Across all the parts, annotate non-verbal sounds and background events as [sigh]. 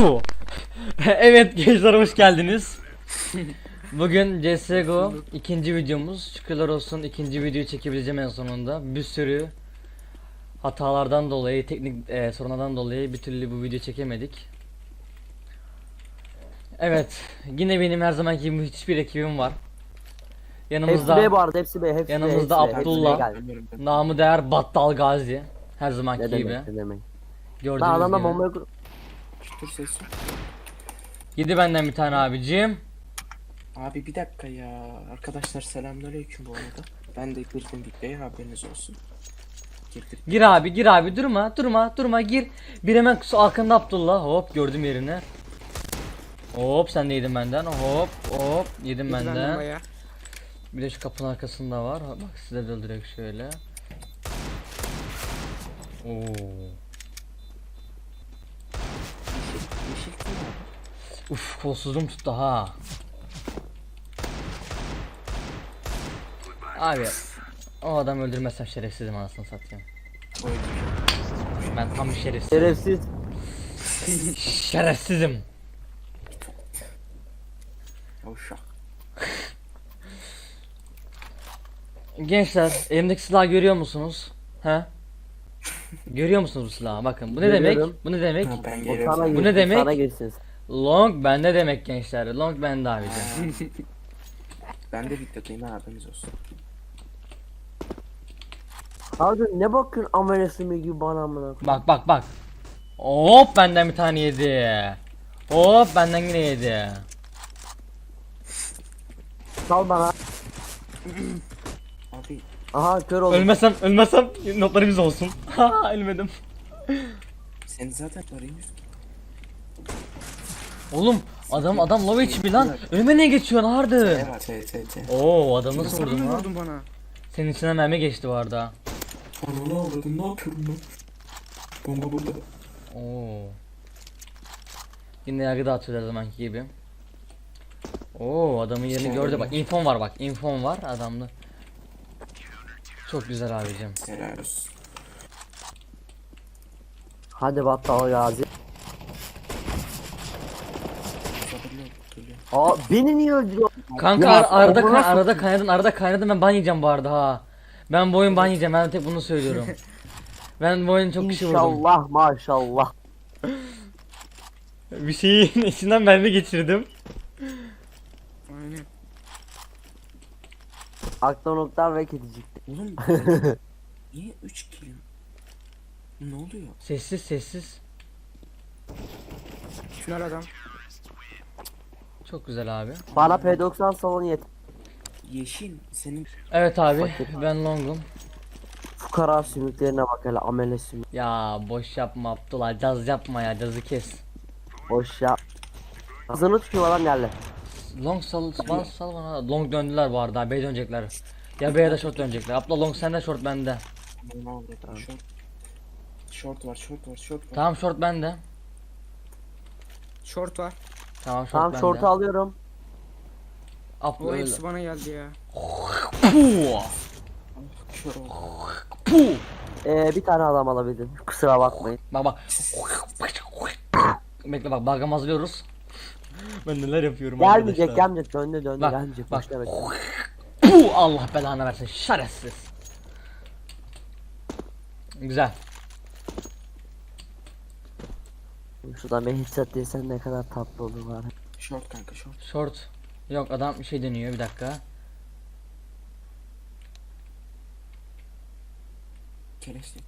[laughs] Evet gençler hoş geldiniz. Bugün CSGO ikinci videomuz. Şükürler olsun ikinci videoyu çekebileceğim en sonunda. Bir sürü hatalardan dolayı, teknik e, sorunlardan dolayı bir türlü bu video çekemedik. Evet, yine benim her zamanki gibi hiçbir ekibim var. Hepsi Yanımızda B bu arada hepsi B hepsi B, Yanımızda hepsi B, Abdullah. hepsi B geldi. namı değer Battal Gazi. Her zamanki Ne gibi. demek ne demek. Gördüğünüz Lan gibi. bombayı kur. Dur sesi. Yedi benden bir tane abicim. Abi bir dakika ya. Arkadaşlar selamünaleyküm bu arada. Ben de girdim Big haberiniz olsun. Girdik. Gir abi gir abi durma durma durma gir. Bir hemen su arkanda Abdullah hop gördüm yerini. Hop sen de yedin benden hop hop yedim benden. Bir de şu kapının arkasında var. Bak size de direkt şöyle. Oo. Yeşil? Uf kolsuzluğum tuttu ha. Abi o adam öldürmezsem şerefsizim anasını satayım. Ben tam bir şerefsizim. Şerefsiz. Şerefsizim. Yavşak. Gençler elimdeki silahı görüyor musunuz? He? Görüyor musunuz bu silahı? Bakın bu ne demek? Görüyorum. Bu ne demek? Ha, ben O geliyorum. sana Bu girsin, ne demek? Sana girsin. Long bende demek gençler. Long bende abicim. Ben de ha, [laughs] haberiniz olsun. Abi ne bakıyorsun amelesi gibi bana amına koyayım. Bak bak bak. Hop benden bir tane yedi. Hop benden yine yedi. Sal bana. [laughs] Aha kör oldum. Ölmesem ölmesem notlarımız olsun. [laughs] Ha ölmedim. senin zaten yüz. Oğlum adam adam low HP lan. Önüme niye geçiyorsun hardı? Evet T T T. Oo adam nasıl vurdun lan? vurdun bana? Senin içinden mermi geçti bu arada. Ananı avradın ne yapıyorum ben? Bomba burada. Oo. Yine yargı dağıtıyor her zamanki gibi. Oo adamın yerini Şey gördü bak infom var bak infom var adamda. Çok güzel abicim. Helal olsun. Hadi battal gazi. Aa beni niye öldürüyor? Kanka Ya, ar- arada kay- arada kaynadın arada kaynadın ben ban yiyeceğim bu arada ha. Ben bu oyun ban yiyeceğim ben tek bunu söylüyorum. [laughs] ben bu oyunu çok kişi vurdum. İnşallah maşallah. [laughs] Bir şeyin [laughs] içinden mermi geçirdim. Aynen. Aktonoklar ve kedicik. Oğlum [laughs] niye 3 kilim? Ne oluyor? Sessiz sessiz. Şunlar adam. Çok güzel abi. Bana P90 salon yet. Yeşil senin Evet abi ben longum. Fukara sümüklerine bak hele amele sümük. Ya boş yapma Abdullah caz yapma ya cazı kes. Boş ya. Hızını tutuyor adam geldi. Long sal bana sal bana. Long döndüler bu arada. B dönecekler. Ya B ya da short dönecekler. Abla long sende short bende. ne? Short. Short var, short var, short var. Tamam short bende. Short var. Tamam short Tamam bende. şortu alıyorum. Abla O öyle. hepsi bana geldi ya. Puh. Kör oldu. Puh. Ee, bir tane adam alabildim. Kusura bakmayın. Bak bak. Bekle bak bagam hazırlıyoruz. ben neler yapıyorum Gelmeyecek arkadaşlar. gelmeyecek döndü döndü Bak, gelmeyecek. bak. Puh, Allah belanı versin şerefsiz. Güzel. Şuradan bir headshot desen ne kadar tatlı olur var. Short kanka, short. Short. Yok adam bir şey deniyor bir dakika. Keleşli.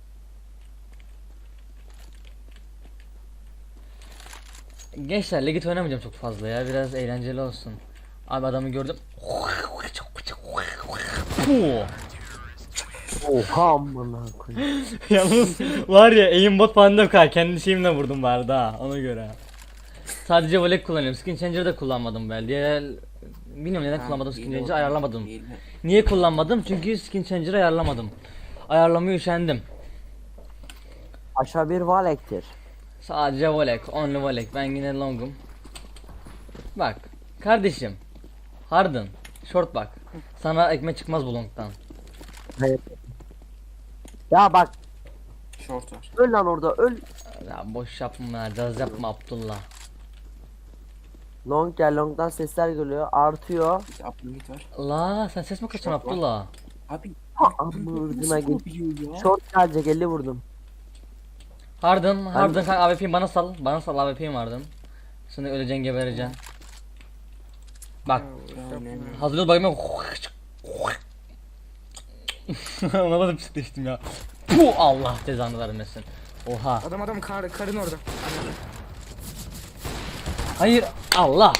Gençler Legit oynamayacağım çok fazla ya. Biraz eğlenceli olsun. Abi adamı gördüm. Puh. Oha amına koyayım. [laughs] Yalnız var ya aimbot falan da yok ha. Kendi şeyimle vurdum bari ha ona göre. Sadece volek kullanıyorum. Skin changer da kullanmadım ben. Diğer bilmiyorum neden kullanmadım skin changer ayarlamadım. Niye kullanmadım? Çünkü skin changer ayarlamadım. Ayarlamaya üşendim. Aşağı bir valektir. Sadece volek, only volek. Ben yine longum. Bak kardeşim. Harden. Short bak. Sana ekmek çıkmaz bu. Ya bak Short var. öl lan orada öl. Ya boş yapma, caz yapma Abdullah. Long gel longdan sesler geliyor. Artıyor. Bir de Abdülhamit var. La sen ses mi kaçıyorsun Abdullah? Abi Ha amına nasıl git. ya? Short gelecek 50 vurdum. Harden, Harden kanka AWP'yi bana sal. Bana sal AWP'yi Harden. Sonra öleceksin gebereceksin. Bak Ya ne- hazır ol bakayım. Ona da psikleştim ya. Puh Allah cezanı vermesin. Oha. Adam adam kar, karın orada. Hayır Allah.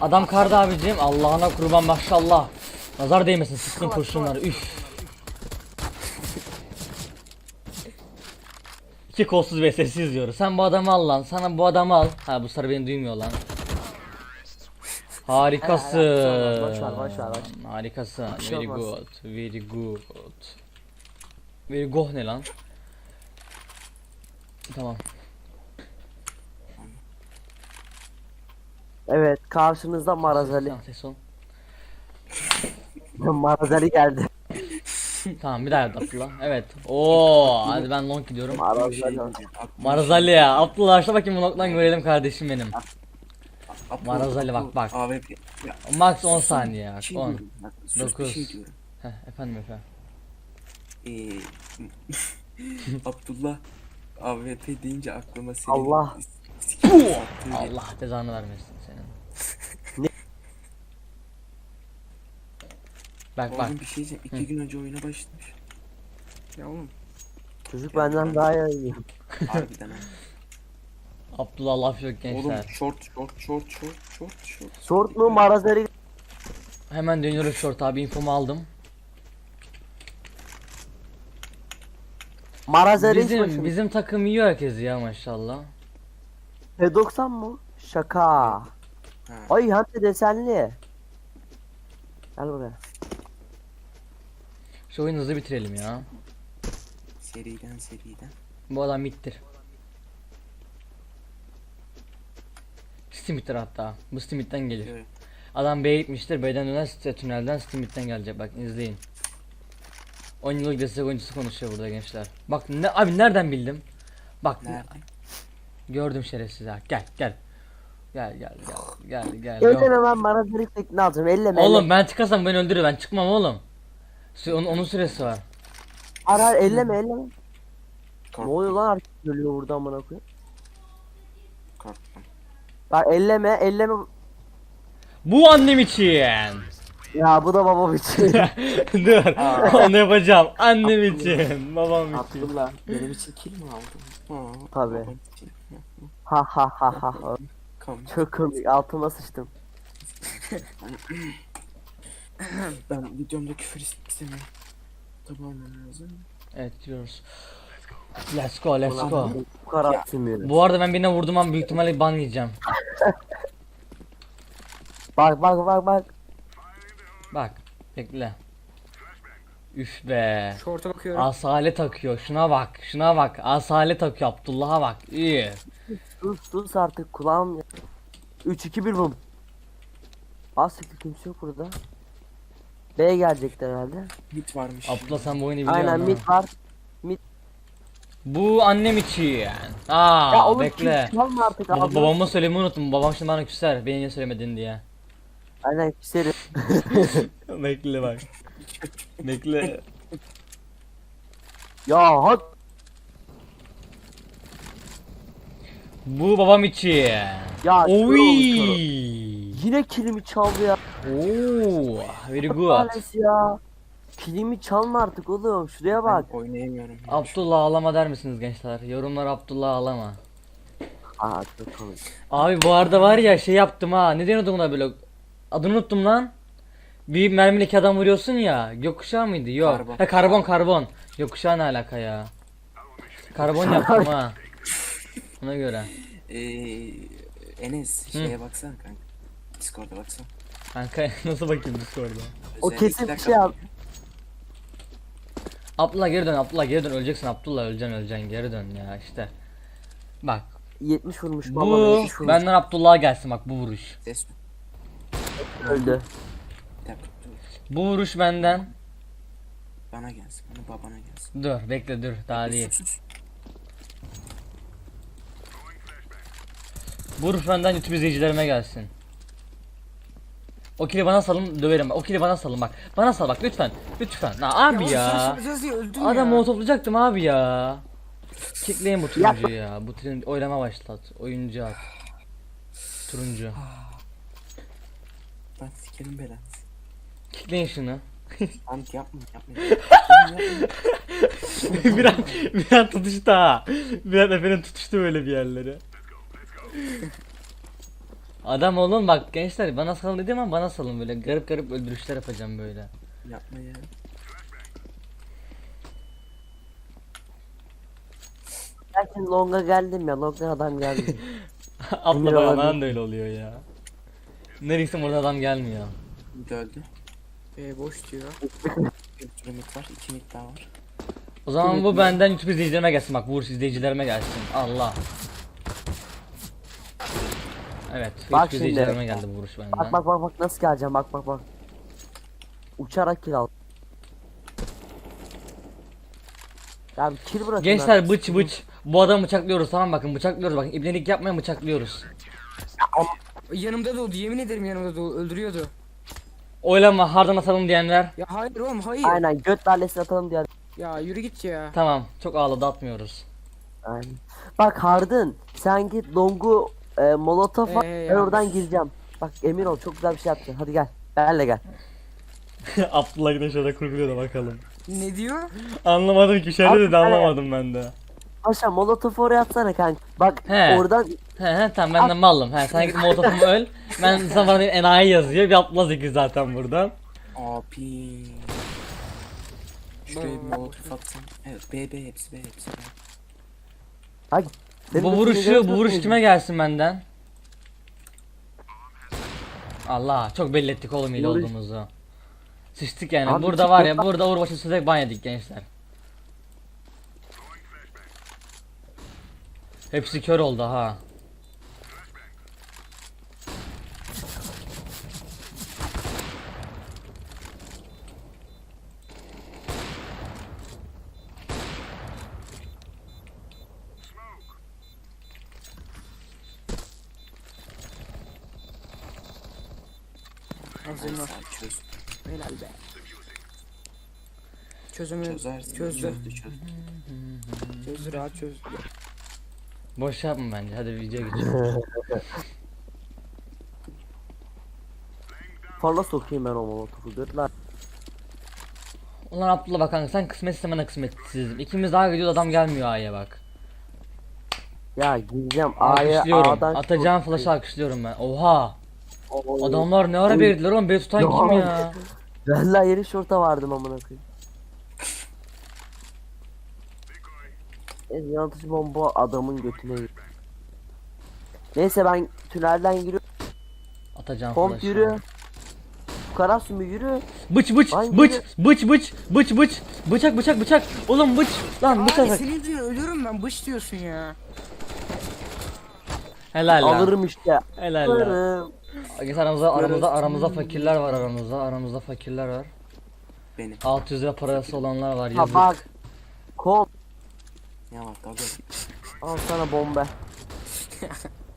Adam karda abicim Allah'ına kurban maşallah. Nazar değmesin sıkkın kurşunlar üf. İki kolsuz ve sessiz diyor. Sen bu adamı al lan. Sana bu adamı al. Ha bu sarı beni duymuyor lan. Harikasın. Boş ver, boş ver, boş Harikasın. Şey Very good. Very good. Very good ne lan? Tamam. Evet karşınızda Marazali. Tamam ses ol. [laughs] Marazali geldi. Tamam bir daha yap Abdullah. Evet. Oo hadi ben long gidiyorum. Marazali. Marazali ya. Abdullah açla bakayım bu long'dan görelim kardeşim benim. Abdülhamit- Marazali bak, bak. AWP. Ya, Max 10 saniye ya. bir şey 10. diyorum. Bak, sus bir dokuz. şey diyorum. Heh, efendim efendim. Ee, [laughs] Abdullah AWP deyince aklıma senin Allah. Allah cezanı vermesin senin. Bak bak. Oğlum bir şey diyeceğim. İki gün önce oyuna başlamış. Ya oğlum. Çocuk benden daha iyi oynuyor. Harbiden ha. Abdullah laf yok Oğlum gençler. short short short short short short. Short mu Marazali? Hemen dönüyoruz short abi infomu aldım. Marazali hiç Bizim bizim takım iyi herkes ya maşallah. P90 mı? Şaka. Ha. Ay hem de desenli. Gel buraya. Şu oyunu hızlı bitirelim ya. Seriden seriden. Bu adam mittir. Stimit'tir hatta. Bu Stimit'ten gelir. Evet. Adam B'ye gitmiştir. B'den döner tünelden Stimit'ten gelecek. Bak izleyin. 10 yıllık destek oyuncusu konuşuyor burada gençler. Bak ne abi nereden bildim? Bak Nerede? gördüm şerefsiz ha. Gel gel. Gel gel gel gel gel. Yok. Elleme ben Marazali tekne alacağım. Elleme. Oğlum elleme. ben çıkarsam beni öldürür. Ben çıkmam oğlum. Sü- Onun, onun süresi var. Hayır elleme elleme. Ne oluyor lan artık ölüyor burada amına koyayım. Bak elleme elleme. Bu annem için. Ya bu da babam için. [laughs] Dur. Onu yapacağım. Annem için. Babam için. Abdullah benim için kill mi aldın? Ha, Tabii. babam için. ha ha ha ha. ha. Kom. Çok komik altıma sıçtım. Ben videomda küfür istemiyorum. Tamam lazım. Evet diyoruz. Let's go, let's go. Bu kadar. Bu arada ben birine vurdum ama büyük ihtimalle ban yiyeceğim. Bak bak bak bak. Bak, bekle. Üf be. Şorta bakıyorum. Asale takıyor. Şuna bak, şuna bak. Asale takıyor. Abdullah'a bak. İyi. Sus sus artık kulağım. 3 2 1 bum. Az kimse yok burada. B gelecekler herhalde. Hit varmış. Abdullah sen bu oyunu biliyorsun Aynen ha. mid var. Bu annem için. Aa, ya oğlum bekle. çalma artık Baba, babama söylemeyi unuttum. Babam şimdi bana küser. Beni niye söylemedin diye. Aynen küserim. [laughs] bekle bak. bekle. ya hak. Bu babam için. Ya Oy. Yine kilimi çaldı ya. Oo, very good. Ya. Kilimi çalma artık oğlum. Şuraya bak. Ben oynayamıyorum. ya. Abdullah ağlama der misiniz gençler? Yorumlar Abdullah ağlama. Aa çok komik. Abi bu arada var ya şey yaptım ha. Ne deniyordu buna böyle? Adını unuttum lan. Bir mermiyle iki adam vuruyorsun ya. Gökkuşağı mıydı? Yok. Karbon. Ha karbon karbon. Gökkuşağı ne alaka ya? Karbon [laughs] yaptım ha. Ona göre. Ee, Enes şeye baksana kanka. Discord'a baksana. Kanka [laughs] nasıl bakayım Discord'da? O kesin bir dakika şey yap. Abdullah geri dön Abdullah geri dön öleceksin Abdullah öleceksin öleceksin geri dön ya işte. Bak 70 vurmuş baba bu 70 vurmuş. benden Abdullah'a gelsin bak bu vuruş. Ses mi? öldü. Bir dakika dur. Bu vuruş benden. Bana gelsin. Bana babana gelsin. Dur bekle dur daha değil. Sus, sus. Bu vuruş benden YouTube izleyicilerime gelsin. O kili bana salın döverim. O kili bana salın bak. Bana sal bak lütfen. Lütfen. Ha, abi ya. ya. Adam toplayacaktım abi ya. Kickleyin bu turuncuyu ya. Bu turun oylama başlat. Oyuncu at. Turuncu. Ben sikerim belanı. Kickleyin şunu. Ant yapma yapma. [laughs] bir an, bir an tutuştu ha. Bir an efendim tutuştu böyle bir yerlere. Adam oğlum bak gençler bana salın dedim ama bana salın böyle garip garip öldürüşler yapacağım böyle. yapma ya. Ben şimdi longa geldim ya. Longa adam geldi. [laughs] Dayanan olabilir. da öyle oluyor ya. Neresi burada adam gelmiyor. Öldü. Ee, boş diyor. Bir piramit var. iki mit daha var. O zaman bu benden YouTube izleyicilerime gelsin bak vuruş izleyicilerime gelsin. Allah. Evet, Bak şimdi. izleyicilerime geldi bu vuruş benden. bak bak bak bak nasıl geleceğim bak bak bak. Uçarak kill al. Bir kill bırakın Gençler bıç bıç. Bu adamı bıçaklıyoruz tamam bakın bıçaklıyoruz bakın ibnelik yapmayın bıçaklıyoruz. Yanımda da oldu yemin ederim yanımda da oldu, öldürüyordu. Oylama hardan atalım diyenler. Ya hayır oğlum hayır. Aynen göt dallesi atalım diye. Ya yürü git ya. Tamam çok ağladı atmıyoruz. Aynen. Bak Hardın sen git longu e, molotof at, Ee, ben oradan gireceğim. Bak emin ol çok güzel bir şey yaptın. Hadi gel. Benle gel. [laughs] Abdullah yine şöyle kurguluyor da bakalım. Ne diyor? Anlamadım ki şeyleri Abi, de anlamadım ben de. Paşa molotof oraya atsana kanka. Bak He. oradan He he tamam ben de mallım. He sen git [laughs] molotofumu öl. Ben sana bana enayi yazıyor. Bir Abdullah zeki zaten buradan. Abi. Şuraya bir molotof atsam. Evet B B hepsi B hepsi B. Hadi. Senin Bu vuruşu bu vuruş kime gelsin benden? Allah çok belli ettik oğlum Vuruş- olduğumuzu. Sıçtık yani. Abi burada var ya lan. burada Uğurbaşı Sözek ban yedik gençler. Hepsi kör oldu ha. Ağzını Sen çöz. helal be. Çözersin. çözdü. Çözdü çözdü. Çözdü rahat çözdü. Boş yapma bence. Hadi video [laughs] geçelim. Fazla sokayım ben o molotofu göt lan. Ulan Abdullah bak kanka sen kısmetse ben de kısmetsizim. İkimiz daha gidiyor adam gelmiyor A'ya bak. Ya gireceğim A'ya. A'dan Atacağım flash'ı alkışlıyorum ben. Oha. Oy. Adamlar ne ara Oy. belirdiler oğlum beni tutan kim Ya. ya? Vallahi yeni şorta vardım amına koyayım. En yanlış bomba adamın götüne. Neyse ben tünelden giriyorum. Atacağım Pomp flash'ı. yürü. Karasu mu yürü? Bıç bıç Ay, bıç yürü. bıç bıç bıç bıç bıçak bıçak bıçak oğlum bıç lan Abi bıçak senin yüzünden ölüyorum ben bış diyorsun ya. helal lan Alırım işte. helal lan Alırım. Geç aramızda aramızda aramızda fakirler var aramızda aramızda fakirler var Benim. 600 lira parası olanlar var Ha yazık bak. Kom. Ya bak abi. Al sana bomba.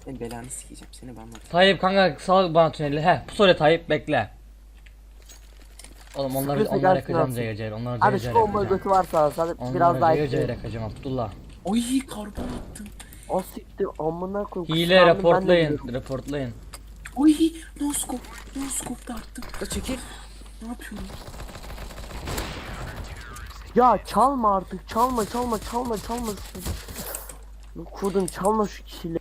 Ben [laughs] belanı sikeceğim seni ben var. Tayyip kanka sal bana tüneli he bu soru Tayyip bekle Oğlum onları Sıkıyorsa onları gelsin yakacağım alsın. cayır onları Abi şu cayır bomba yakacağım götü varsa alsana biraz Onları daha cayır ekleyin. yakacağım Abdullah Oy karbon attım. O siktir amına koyayım. Hile ben de raportlayın biliyorum. raportlayın Oy no scope. No scope da attım. Da çekil. Ne yapıyorum? Ya çalma artık çalma çalma çalma çalma. Kurdun çalma şu kişileri.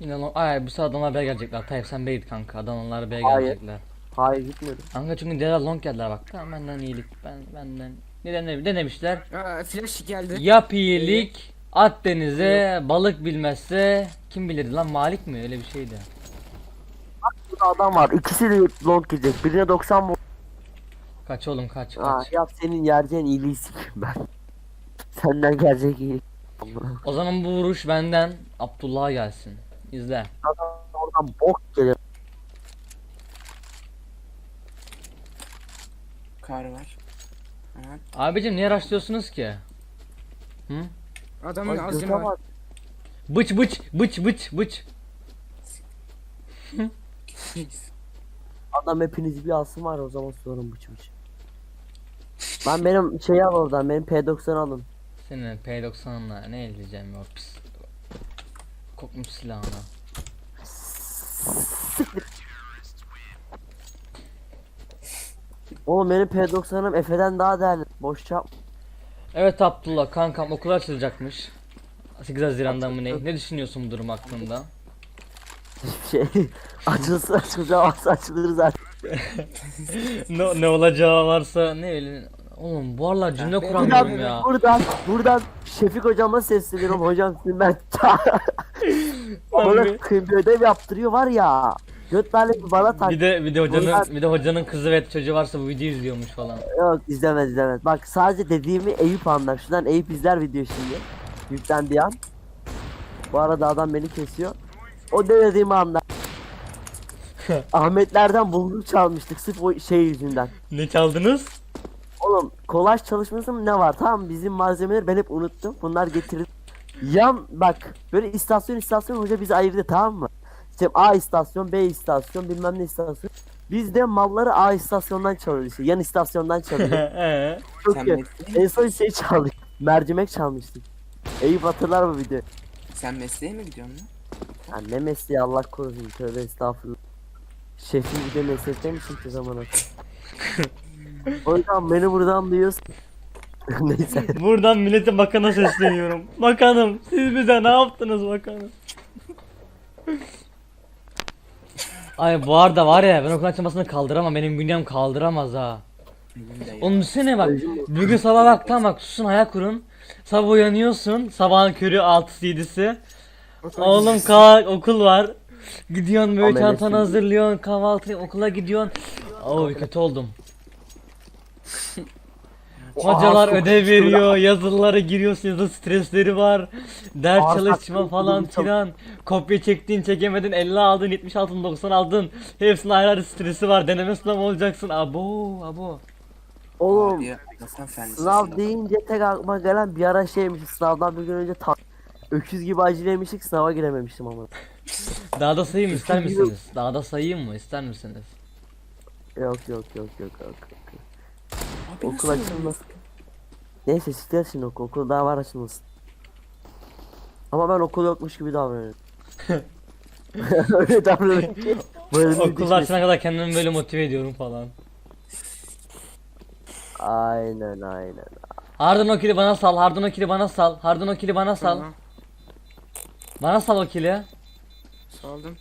Yine lan ay bu sırada adamlar B'ye gelecekler Tayyip sen B'ye git kanka adamlar B'ye Hayır. gelecekler Hayır gitmedim. Kanka çünkü diğer long geldiler bak tamam benden iyilik ben benden ne, ne, ne demişler Aa, flash geldi. Yap iyilik at denize balık bilmezse kim bilirdi lan Malik mi öyle bir şeydi Burada adam var. İkisi de long gidecek. Birine 90 bu. Kaç oğlum kaç Aa, kaç yap senin yereceğin iyiliği ben. Senden gelecek iyilik. O zaman bu vuruş benden Abdullah'a gelsin İzle Adam oradan bok gelir. Kar var. Aha. Abicim niye rushlıyorsunuz ki? Hı? Adamın Ay, var. bak. Bıç bıç bıç bıç bıç. Adam hepinizi bir alsın var ya, o zaman sorun bıç bıç. Lan benim şey al oradan benim P90 alın. Senin P90'la ne eleyeceğim ya pis. Kokmuş silahına. Oğlum benim P90'ım Efe'den daha değerli. Boş yap. Evet Abdullah kankam okul açılacakmış. 8 Haziran'dan mı ne? Ne düşünüyorsun bu durum hakkında? Hiçbir şey. Açılsın açılacağız açılır zaten. [laughs] ne, ne olacağı varsa ne öyle. Oğlum bu aralar cümle kuramıyorum ya. buradan, buradan Şefik hocama sesleniyorum hocam sizin ben [laughs] Bana kıyım ödev yaptırıyor var ya. Göt bir bana tak. Bir de bir de hocanın Buradan- bir de hocanın kızı ve çocuğu varsa bu videoyu izliyormuş falan. Yok izlemez izlemez. Bak sadece dediğimi Eyüp anlar. Şuradan Eyüp izler video şimdi. Yüklendiği an. Bu arada adam beni kesiyor. O ne dediğimi anlar. [laughs] Ahmetlerden bulgur çalmıştık sırf o şey yüzünden. Ne çaldınız? Oğlum kolaj çalışması mı ne var? Tamam bizim malzemeleri ben hep unuttum. Bunlar getirildi. Yan bak böyle istasyon istasyon hoca bizi ayırdı tamam mı? İşte A istasyon, B istasyon, bilmem ne istasyon. Biz de malları A istasyondan çalıyoruz işte. Yan istasyondan çalıyoruz. [laughs] Ee, Çok Sen iyi. mesleğe, En son şey çaldık. Mercimek çalmıştık. Eyüp hatırlar bu video. sen mesleğe mi gidiyorsun lan? Ya ne mesleği Allah korusun tövbe estağfurullah. Şefim bir de meslekte mi çıktı zaman [laughs] Hocam beni buradan duyuyorsun. [laughs] Neyse. buradan millete bakana sesleniyorum. Bakanım siz bize ne yaptınız bakanım? Ay bu arada var ya ben okul açılmasını kaldıramam benim bünyem kaldıramaz ha. Oğlum düşünsene bak bir gün sabah bak tamam bak susun hayal kurun. Sabah uyanıyorsun sabahın körü 6'sı 7'si. Oğlum kalk okul var. Gidiyorsun böyle çantanı hazırlıyorsun kahvaltı okula gidiyorsun. Oo kötü oldum. Hocalar ödev veriyor, yazılara giriyorsun, yazı stresleri var. Ders Aa, çalışma falan filan. Kopya çektin, çekemedin, 50 aldın, 70 aldın, 90 aldın. Hepsinin ayrı ayrı stresi var. Deneme sınavı olacaksın. Abo, abo. Oğlum Ya, sınav deyince tek aklıma gelen bir ara şeymiş sınavdan bir gün önce ta öküz gibi acelemiştik sınava girememiştim ama. [laughs] Daha da sayayım ister misiniz? Daha da sayayım mı ister misiniz? Yok yok yok yok yok. Abi Okul nasıl açılmaz. Neyse ister şimdi okul, okul daha var açılmasın. Ama ben okul yokmuş gibi davranıyorum. [laughs] Öyle davranıyorum ki. Okul açana kadar kendimi böyle motive ediyorum falan. Aynen aynen. Hardın okili bana sal, hardın okili bana sal, hardın okili bana sal. Tamam. Bana sal okili. Saldım.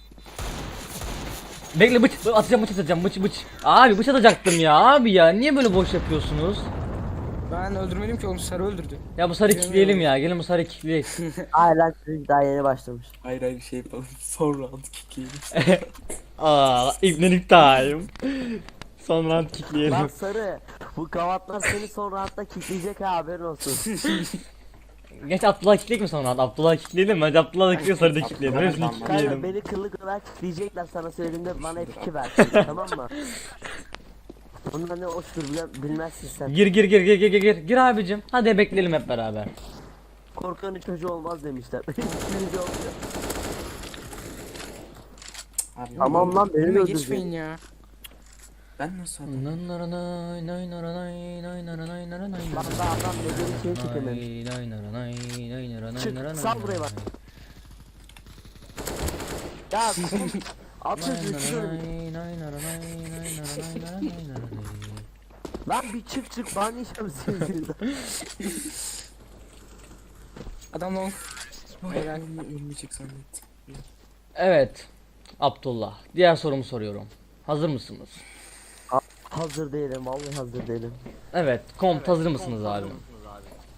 Bekle bıç, bı- atacağım bıç atacağım bıç bıç. Abi bıç atacaktım ya abi ya niye böyle boş yapıyorsunuz? Ben öldürmedim ki oğlum sarı öldürdü. Ya bu sarı kickleyelim ya gelin bu sarı kickleyelim. [laughs] Hayır lan çocuk daha yeni başlamış. Hayır hayır şey yapalım. Sonra adı kikleyelim. Aa ibnelik time. Son round [laughs] Lan kickleyelim. sarı. Bu kavatlar seni sonra hatta kilitleyecek ha haberin olsun. [laughs] Geç Abdullah kickleyek mi sonra? Abdullah kickleyelim bence Abdullah da kickliyor sarı da kickleyelim. Hepsini Tamam, Kanka beni kıllık olarak kilitleyecekler sana söylediğimde bana F2 ver. [laughs] tamam mı? Ondan ne hoştur bile bilmezsin sen. Gir gir gir gir gir gir gir gir abicim. Hadi bekleyelim hep beraber. Korkanın çocuğu olmaz demişler. [laughs] Birinci olmuyor. Abi Tamam lan beni öldürecek. geçmeyin ya. Ben nasıl adam? Bak daha adam bedeli şey çekememiş. Çık, sal buraya bak. Ya. [laughs] Atın şunu. Lan bir çık çık bana işem sizin Adam long. Hayır ölmeyecek zannettim. Evet. Abdullah. Diğer sorumu soruyorum. Hazır mısınız? Hazır değilim vallahi hazır değilim. Evet. Komut hazır mısınız abi?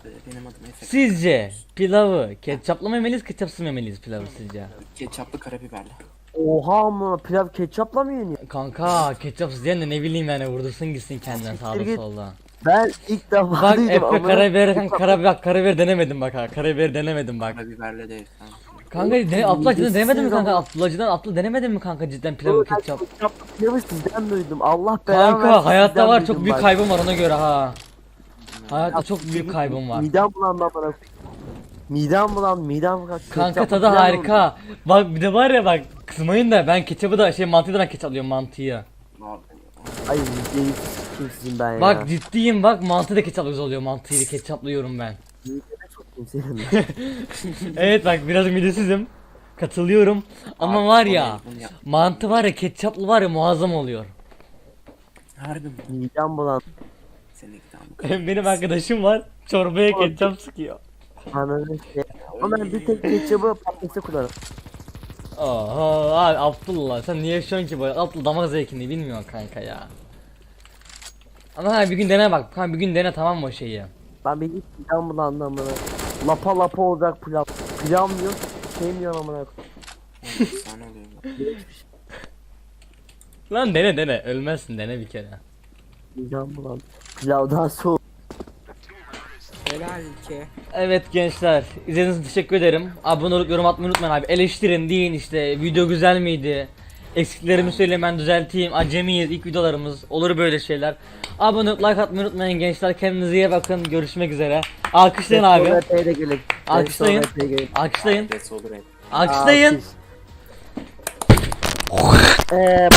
Benim adım Efe. Sizce pilavı ketçaplı mı yemeliyiz, ketçapsız mı yemeliyiz pilavı sizce? Ketçaplı karabiberli. Oha ama pilav ketçapla mı yeniyor? Kanka ketçapsız diyen de ne bileyim yani vurdursun gitsin kendine sağda git. solda. Ben ilk defa Bak duydum Efe ama karabiber karabiber karabiber denemedim bak ha karabiber denemedim bak. Karabiberle değil. Tamam. Kanka de, Abdullah cidden denemedin mi kanka? ama. Abdullah'cıdan Abdullah denemedin mi kanka cidden pilavı ketçap? pilavı sizden duydum. Allah belanı Kanka hayatta var çok büyük kaybım var ona göre ha. Hayatta Ya çok büyük kaybım var. Midem bulandı koyayım. Midem bulan midem bulan. Kanka tadı harika. Bak bir de var ya bak kızmayın da ben ketçabı da şey mantıyı da ben ketçaplıyorum mantıyı. Ay midemi kimsin ben ya. Bak ciddiyim bak mantı da ketçaplı güzel oluyor mantıyı da ketçaplıyorum ben. Çok kimsenim. [laughs] evet bak biraz midesizim. Katılıyorum. Ama Abi, var ya bunu yap. mantı var ya ketçaplı var ya muazzam oluyor. Harbi mi? midem bulan. Seni [laughs] Benim arkadaşım var çorbaya ketçap sıkıyor. Şey. Ama ben bir tek ketçabı patatese kullanırım. Oha abi Abdullah sen niye yaşıyorsun ki böyle Abdullah damak zevkini bilmiyor kanka ya. Ama ha bir gün dene bak ha bir gün dene tamam mı o şeyi. Ben bir hiç midem bulandı amına. Lapa lapa olacak. Pilav mı yok? Şey mi yok amına oluyor [laughs] bu. Lan dene dene ölmezsin dene bir kere. Midem bulandı. Pilavdan soğuk. Helal ki. Evet gençler izlediğiniz için teşekkür ederim. Abone olup yorum atmayı unutmayın abi. Eleştirin deyin işte video güzel miydi? Eksiklerimi söyleyin ben düzelteyim. Acemiyiz ilk videolarımız. Olur böyle şeyler. Abone olup like atmayı unutmayın gençler. Kendinize iyi bakın. Görüşmek üzere. Alkışlayın abi. Alkışlayın. Alkışlayın. Hep. Alkışlayın. Alkış. Eee